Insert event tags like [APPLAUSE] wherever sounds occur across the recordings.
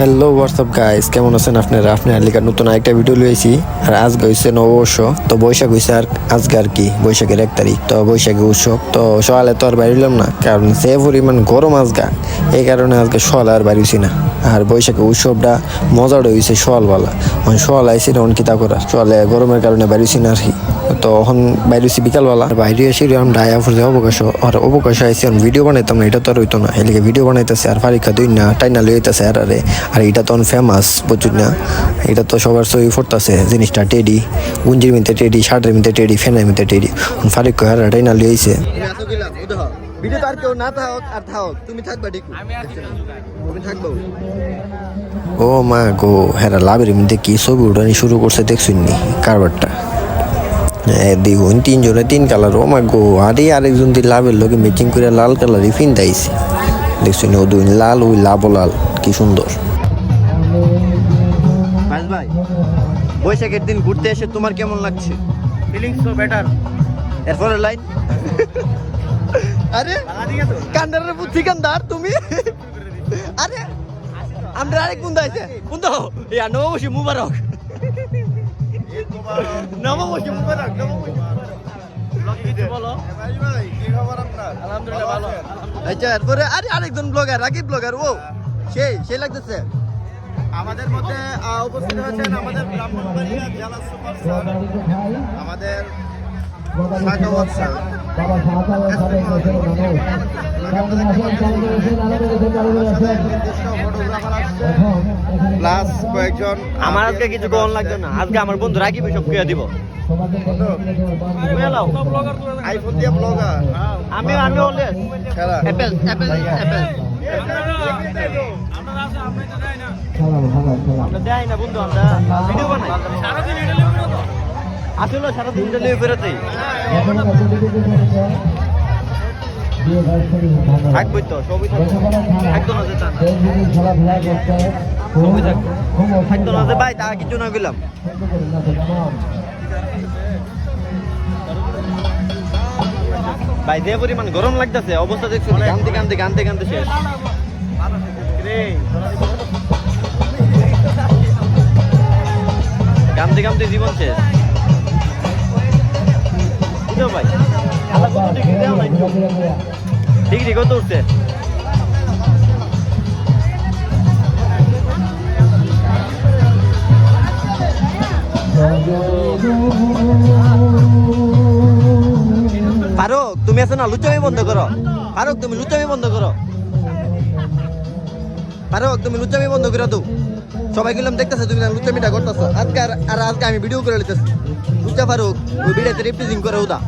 Hello WhatsApp guys কেমন আছেন আপনারা? আপনি আলিকার নতুন একটা ভিডিও লইছি। আর আজকে হইছে নববর্ষ, তো বৈশাখ হইছে আর আজকে আর কি? বৈশাখের এক তারিখ। তো বৈশাখী উৎসব, তো সকালে তো আর বাইরিলাম না, কারণ সে পরিমাণ গরম আজগা এই কারণে আজকে সকালে আর বাইরেছি না। আর বৈশাখী উৎসবটা মজাটা হইছে সকালবেলা মানে সকাল আইসি না কিতা করা সকালে গরমের কারণে বাইরেছি না আর কি। তো এখন বাইরেছি বিকালবেলা। আর বাইরে এসে আমি ডায়া ফুরছে অবকাশ আর অবকাশ আইসি আমি ভিডিও বানাইতাম না এটা তো আর হইতো না। এদিকে ভিডিও বানাইতেছে আর ফারিকা দুই না টাইনা লইতেছে আর আরে আর এটা তো ফেমাস বুঝুন না? এটা তো সবার সই ফুটতেছে জিনিসটা টেডি গুঞ্জির মিতে টেডি শার্টের মিতে টেডি ফ্যানের মিতে টেডি। ফারিক আর টাইনা লইছে ভিডিও আর কেউ না থাক আর থাক তুমি থাকবা ডিকু তুমি থাকবা। ও মা গো হেরা লাভের মধ্যে কি ছবি উঠানি শুরু করছে দেখছুন নি? কারবারটা। দেখুন তিনজনে তিন কালার ও মা গো আরে আরেকজন দিয়ে লাভের লোকে ম্যাচিং করে লাল কালারই ফিন দাইছে। দেখছুন ও দুই লাল ওই লাভ লাল কি সুন্দর। ভাই বৈশাখের দিন ঘুরতে এসে তোমার কেমন লাগছে? ফিলিংস তো বেটার এরপরে লাইন আরে কান্দারের বুদ্ধি কান্দার তুমি? আরে আমরা আরেক বুন্দা আছে বুন্দা ইয়া নববর্ষী মুবারক। নববর্ষী মুবারক আচ্ছা এরপরে আরে আরেকজন ব্লগার রাকিব ব্লগার ও সেই সেই লাগতেছে। আমাদের মধ্যে উপস্থিত হয়েছেন আমাদের ব্রাহ্মণবাড়িয়া জেলা সুপারস্টার আমাদের স্যার প্লাস কয়েকজন আমার আজকে কিছু গ্রহণ লাগবে না। আজকে আমার বন্ধু রাকিব সব কুয়া দিব। আইফোন দিয়ে ব্লগার আমি আমি অলওয়েজ অ্যাপেল অ্যাপেল অ্যাপেল আমরা দেয় না বন্ধু আমরা ভিডিও বানাই। আসলে সারাদিন দিলে বেরোতেই। থাকবই তো, সবই থাকব। থাকতো না যে তা না। সবই থাকতো থাকতো না ভাই যে পরিমাণ গরম লাগতেছে, অবস্থা দেখছ কানতে কানতে কানতে কানতে শেষ। কামতে কামতে জীবন শেষ। বুঝলো ভাই। আল্লাহ কত ডিগ্রি দেও নাই ডিগ্রি কত উঠছে? ফারুক, তুমি আছো না? লুচামি বন্ধ করো। ফারুক, তুমি লুচামি বন্ধ করো। ফারুক তুমি লুচামি বন্ধ করে দাও। সবাই গেলাম দেখতেছে, তুমি না লুচামিটা করতেছো। আজকে আর আজকে আমি ভিডিও করে লিতেছি লুচা ফারুক, ওই ভিডিওতে রিপ্রেজিং করে ওদা।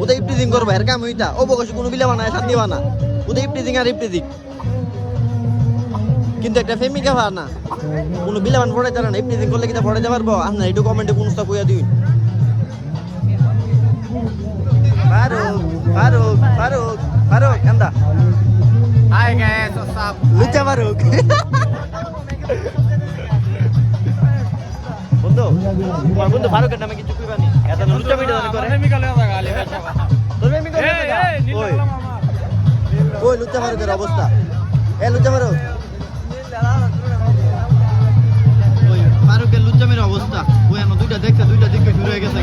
ওদা ইপ্রিজিং করব, এর কাম ওইটা ও বকশ কোনো বিলে বানায় শান্তি বানা ওদা ইপ্রিজিং আর ইপ্রিজিং কিন্তু একটা ফেমিকা ভার না। কোনো বিলে বান পড়াইতে না ইপ্রিজিং করলে কিনা পারব? আর না, একটু কমেন্টে কোন স্টক কইয়া দিন ফারুক লুচা ফারুক বন্ধু তোমার বন্ধু ফারুকের নামে কিছু কইবানি এত লুচা জানি করে তোর হয়ে গেছে গা? ওই ওই লুচা ফারুকের অবস্থা এ লুচা ফারুক ফারুকের লুচামের অবস্থা দুইটা দেখতে দুইটা দিকে শুরু হয়ে গেছে।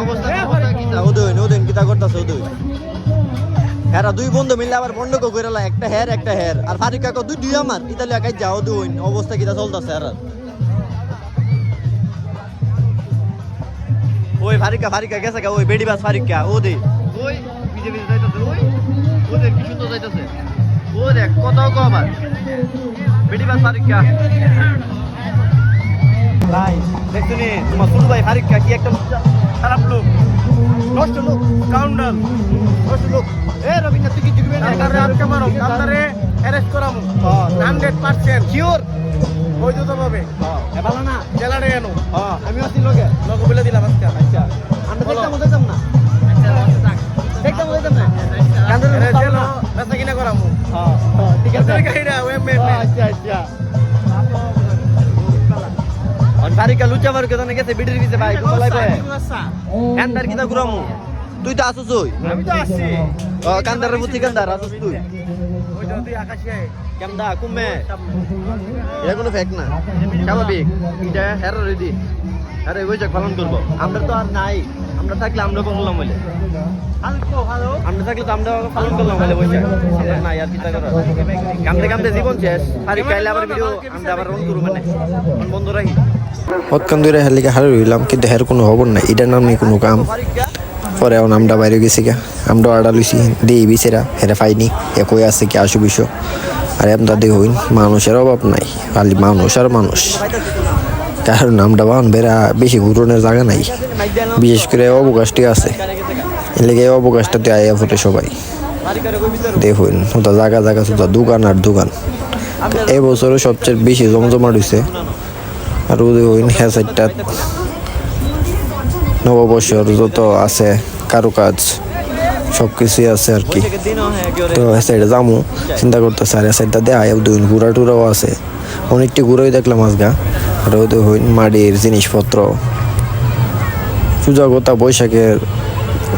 অবস্থা অবস্থা কিতা করতেছে উদয় হ্যাঁ দুই বন্ধু মিলে আবার বন্ধক করে লা একটা হের একটা হের। আর ফারিক কাকা দুই দুই আমার ইতালিয়া কাজ যাও দুই অবস্থা কিতা চলতেছে আর ওই ফারিকা ফারিকা গেছে গা ওই বেডি বাস ফারিকা ও দে। ওই বিজেপি যাইতাছে ওই ওদের কি সুন্দর যাইতাছে। ও দেখ কত কম আর বেডি বাস ফারিকা ভাই দেখছনি তোমার ছোট ভাই ফারিকা কি একটা খারাপ লোক। নষ্ট লোক কাউন্টার নষ্ট লোক এ রবীন্দ্র তুই কি জিতবে না? কান্দারে আটকে মারো কান্দারে অ্যারেস্ট করামু হ্যাঁ হান্ড্রেড পার্সেন্ট শিওর বৈধতভাবে। এ ভালো না? জেলারে এনো হ্যাঁ আমি আছি লোকে লোক বলে দিলাম আজকে। আচ্ছা। আমরা দেখতাম বলতাম না? দেখতাম বলতাম না? কান্দরে এরে ভালো জেলো। না? বেচা কিনা করামু হ্যাঁ হ্যাঁ, ঠিক আছে। হ্যাঁ, আচ্ছা আচ্ছা। আর লুচা মার কেন গেছে বিডির ভিতরে ভাই বলাই ভাই কান্দার কিনা ঘুরামু? তুই তো আসছ ওই। আমি তো আসছি ও কান্দার বুদ্ধি কান্দার আসছ তুই। ওই তো তুই আকাশে। কেমদা কুমে এটা কোনো ফেক না। স্বাভাবিক। এটা হ্যার রেডি আরে বৈশাখ পালন করব। আমরা তো আর নাই। আমরা থাকলে আমরা বলে। আমরা আমরা আমরা নাই আমরা মানে। কিন্তু কোনো খবর নাই। এটার নাম নেই কোনো কাম। পরে এখন আমরা বাইরে গেছি গা। আমরা আড়া লইছি, দিই বিচেরা হেরে পাইনি। একই আছে কি, আসু বিশ আর দাদি হইন। মানুষের অভাব নাই। খালি মানুষ আর মানুষ। কারণ আমরা বাহন বেড়া বেশি ঘুরনের জায়গা নাই। বিশেষ করে অবকাশটি আছে। লেগে অবকাশটাতে আয়া ফুটে সবাই। দেখুন ওটা জায়গা জায়গা শুধু দোকান আর দোকান। এই বছরে সবচেয়ে বেশি জমজমাট হয়েছে আর ওদের হইন হ্যাঁ সাইডটা নববর্ষর যত আছে, কারুকাজ সব কিছুই আছে আর কি। তো সাইডে যামু, চিন্তা করতেছে, আর সাইডটা দেয় দুই ঘুরা টুরাও আছে। অনেকটি ঘুরাই দেখলাম আজগা। ওদের হইন মাটির জিনিসপত্র। কথা বৈশাখের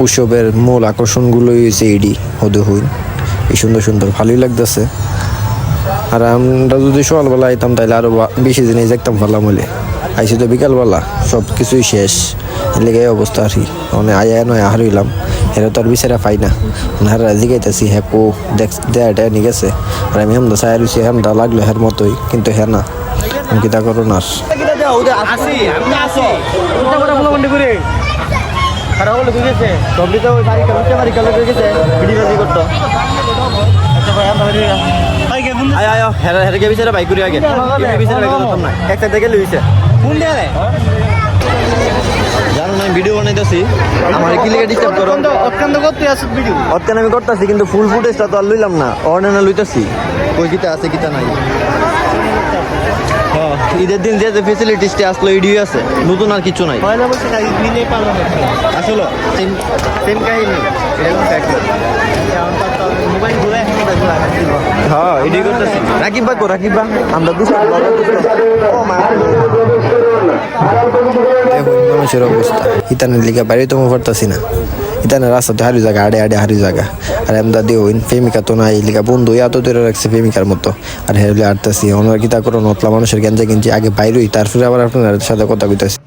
উৎসবের মূল আকর্ষণগুলোই হয়েছে এডি ওদের হইন। এই সুন্দর সুন্দর ভালোই লাগতেছে। আর আমরা যদি সকালবেলা আইতাম তাহলে আরও বেশি জিনিস দেখতাম ভালো বলে আইসি তো বিকালবেলা সব কিছুই শেষ লেগে অবস্থা আর কি। মানে আয়া নয় হারিলাম এরা তো আর বিচারা পাই না। হারা জিগাইতেছি হ্যাঁ কো দেখ দেয়াটা নিয়ে গেছে আর আমি হেমদা চাই রয়েছি হেমদা লাগল হের মতোই, কিন্তু হ্যাঁ না কিতা করো না? আর আসি আমি আসি। কোনটা করে বলো মন্ডি করে। খারাপ বলে বুঝেছে। সবজি তো ওই বাড়ি কালকে বাড়ি কালকে গেছে ভিডিও বাজি করতো। আচ্ছা ভাই আমরা বেরিয়ে ভাই কে আয় আয় হেরে হেরে গে বিচারে বাইক করে আগে। বিচারে বাইক করতাম না একটা থেকে লইছে। ফোন দেয়া জানো না ভিডিও বানাইতেছি। আমার কি লিগে ডিস্টার্ব করো। অত্যন্ত করতে আসি ভিডিও অতকান আমি করতেছি কিন্তু ফুল ফুটেজটা তো আর লইলাম না। অর্ডার লইতেছি। কই কিতা আছে কিতা নাই? ঈদের দিন যে যে ফেসিলিটিসটি আসলো ইডিও আছে। নতুন আর কিছু নাই। পয়লা বসে কাজ মিলে পালন হচ্ছে আসলে। সেম সেম কাহিনী। কোনো ফ্যাক্ট মোবাইল ঘুরে হ্যাঁ করতেছি। রাকিব বা কো রাকিব বা আমরা দুশো ও মা। দেখুন মানুষের অবস্থা। ইতানের লিগা বাইরে তো পারতাছি না। ইতানের রাস্তাতে হারি জায়গা, আড়ে আড়ে হারি জায়গা। আর এমদা দিয়ে হইন প্রেমিকা তো নাই লিগা বন্ধু, এত দূরে রাখছে প্রেমিকার মতো। আর হেরলে আটতাছি ওনার কিতা করো, নতলা মানুষের গেঞ্জা গেঞ্জি আগে বাইরেই, তারপরে আবার আপনার সাথে কথা কইতাছি।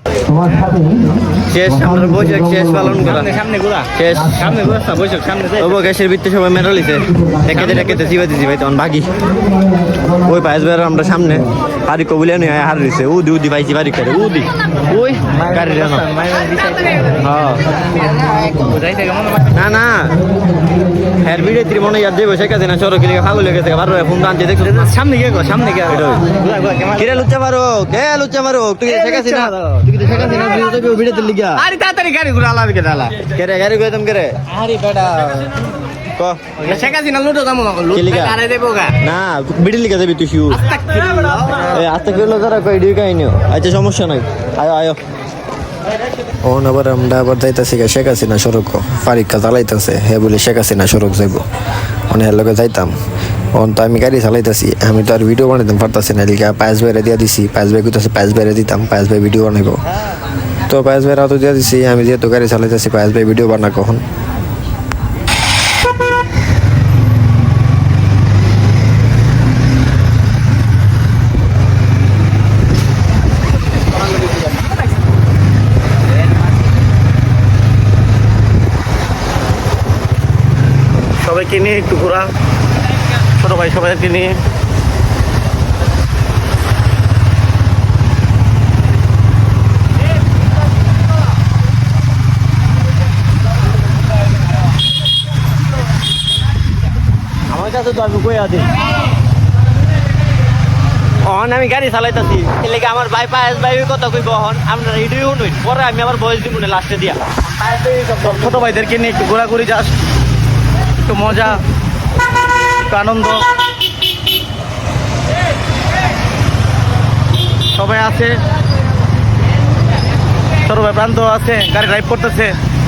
শেষ আমরা বৈশাখ শেষ পালন করা সামনে ঘোরা। শেষ। সামনে বৈশাখ সামনে গ্যাসের ভিত্তি সবাই একেতে একেতে চিবাইতে চিবাইতে অন ভাগি ওই পায়েস বের আমরা সামনে হারি কবুলিয়া নিয়ে হার দিছে। উদি উদি পাইছি বাড়ি করে উদি। ওই গাড়ি রেনো। হ্যাঁ। না না। হ্যার ভিড়ে ত্রি মনে ইয়াদ যাইব শেখা না সরো কিলে ভালো লেগেছে ভালো ফোন আনতে দেখছ। সামনে গিয়ে গো সামনে গিয়ে ঘোরা ঘোরা কিরে লুচ্চা মারো? কে লুচ্চা মারো? তুই শেখাছি না? তুই কি শেখাছি না? তুই তো ভিড়ে দিলি গা আরে তাড়াতাড়ি গাড়ি ঘুরা আলার কে ডালা কেরে গাড়ি কই তুমি কেরে? আরে বেটা। ক? লুটো আরে দেবো গা। না বিড়ি লিখে যাবি তুই শিউ। এই আস্তে করে তারা কই ডিউ কাহিনী? আচ্ছা সমস্যা নাই। আয়ো আয়ো। ওন আবার আমরা আবার যাইতাছি গা শেখ হাসিনা সড়ক ফারিকা চালাইতেছে। হে বলে শেখ হাসিনা সড়ক যাইব। অনেক লোকে যাইতাম। অন তো আমি গাড়ি চালাইতাছি। আমি তো আর ভিডিও বানাইতাম পারতাছি না। এদিকে পায়েস বাইরে দিয়া দিছি। পায়েস বাই কইতাছে, পায়েস বাইরে দিতাম। পায়েস বাই ভিডিও বানাইব। তো পায়েস বাইরে তো দিয়া দিছি। আমি যেহেতু গাড়ি চালাইতেছি, পায়েস বাই ভিডিও বানা কখন? সবাইকে নিয়ে একটু ঘোরা। ছোট ভাই সবাইকে নিয়ে। আমার কাছে তো আমি কই আছি? অহন আমি গাড়ি চালাইতাছি। এলাকা আমার ভাই পায়েস ভাই কথা কইব অহন আমরা রেডিও নই পরে আমি আবার বয়স দিব না লাস্টে দিয়া। ছোট ভাইদেরকে নিয়ে একটু ঘোরাঘুরি যাস একটু মজা একটু আনন্দ সবাই আছে ভাই প্রান্ত আছে গাড়ি ড্রাইভ করতেছে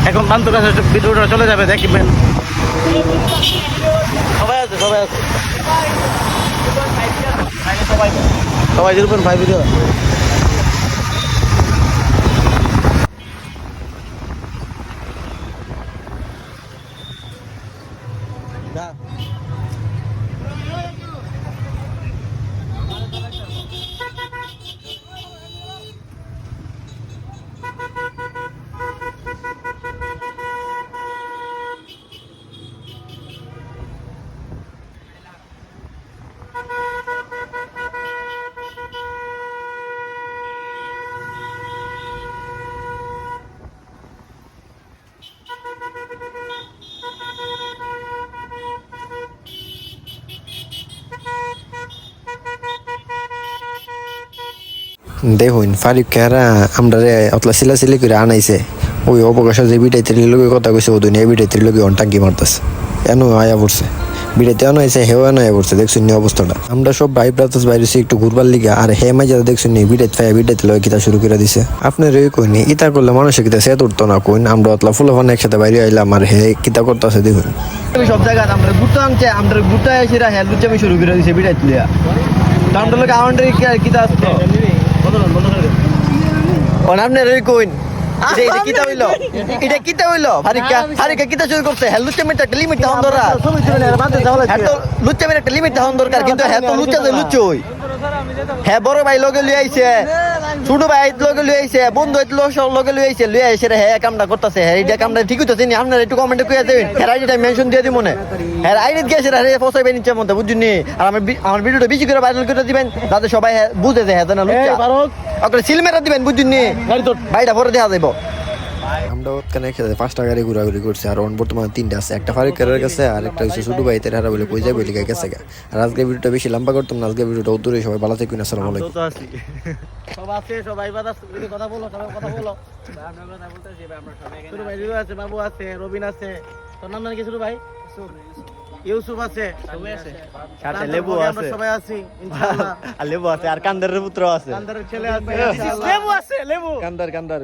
এখন প্রান্ত কাছে ভিডিওটা চলে যাবে দেখবেন সবাই আছে সবাই আছে সবাই সবাই জিরো পয়েন্ট ফাইভ ভিডিও দেখুন, ফারিক খেরা আমরা অতলা সিলা সিলি করে আনাইছে। ওই অবকাশ যে বিটাইতে লোকের কথা কইছে, ও দুনিয়া বিটাইতে লোকে অনটাঙ্কি মারতেছে। এনো আয়া পড়ছে। বিটাইতে আনো আইছে, হেও আনো আয়া পড়ছে, দেখছুন নি অবস্থাটা? আমরা সব ভাই ব্রাতাস বাইরে একটু ঘুরবার লিগা, আর হে মাই যারা দেখছুন নি বিটাইতে ফায়া বিটাইতে লয় কিতা শুরু করে দিছে। আপনার এই কইনি, ইতা করলে মানুষে কিতা সে উঠতো না কইন, আমরা অতলা ফুলাফান একসাথে বাইরে আইলাম, আর হে কিতা করতেছে দেখুন। সব জায়গায় আমরা গুটো আনছে আমরা গুটো এসে হ্যাঁ লুচামি শুরু করে দিছে বিড়াই তুলিয়া তো আমরা লোক আমাদের কিতা আসতো অন আপনার কইন? এটা কিতা হইল? এটা কিতা হইল? হারিকা হারিকা কিতা শুরু করছে? হ্যাঁ লুচামির একটা লিমিট তখন দরকার। হ্যাঁ তো লুচামির একটা লিমিট তখন দরকার। কিন্তু হ্যাঁ তো লুচা যায় লুচোই হ্যাঁ বড় ভাই লগে লই আইছে। ছোট ভাই লগে লই আইছে। বন্ধু হইতে লগে লই আইছে। লই আইছে রে হ্যাঁ কামটা করতেছে হ্যাঁ কামটা ঠিক হইতাছে নি আপনারা একটু কমেন্টে কইয়া দেবেন। হ্যাঁ আইডিটা মেনশন দিয়ে মনে হ্যাঁ আইডি গেছে রে হ্যাঁ নিচে মধ্যে বুঝুনি আর আমার আমার ভিডিওটা বেশি করে ভাইরাল করে দিবেন যাতে সবাই বুঝে হ্যাঁ না লুচা ওকে সিল মেরা দিবেন বুঝুনি ভাইটা পরে দেখা যাইব। আমরা ওখানে একসাথে পাঁচটা গাড়ি ঘোরাঘুরি করছি আর অন বর্তমানে তিনটা আছে একটা ফারুকের কাছে আর একটা হচ্ছে ছোট ভাই তের হারা বলে কই যাবে লিখে গেছে গা। আর আজকে ভিডিওটা বেশি লম্বা করতাম না আজকে ভিডিওটা সবাই ভালো থাকুন আসসালামু আলাইকুম। সব আছে সবাই বাদ আছে যদি কথা বলো সবাই কথা বলো। ছোট ভাই রিজু আছে। বাবু আছে রবিন আছে। তোর নাম জানি কি ভাই? ইউসুফ আছে। সবাই আছে। সাথে লেবু আছে। সবাই আছি ইনশাআল্লাহ। [LAUGHS] আর লেবু আছে আর কান্দারের পুত্র আছে। কান্দারের ছেলে আছে। [LAUGHS] লেবু আছে লেবু। কান্দার কান্দার।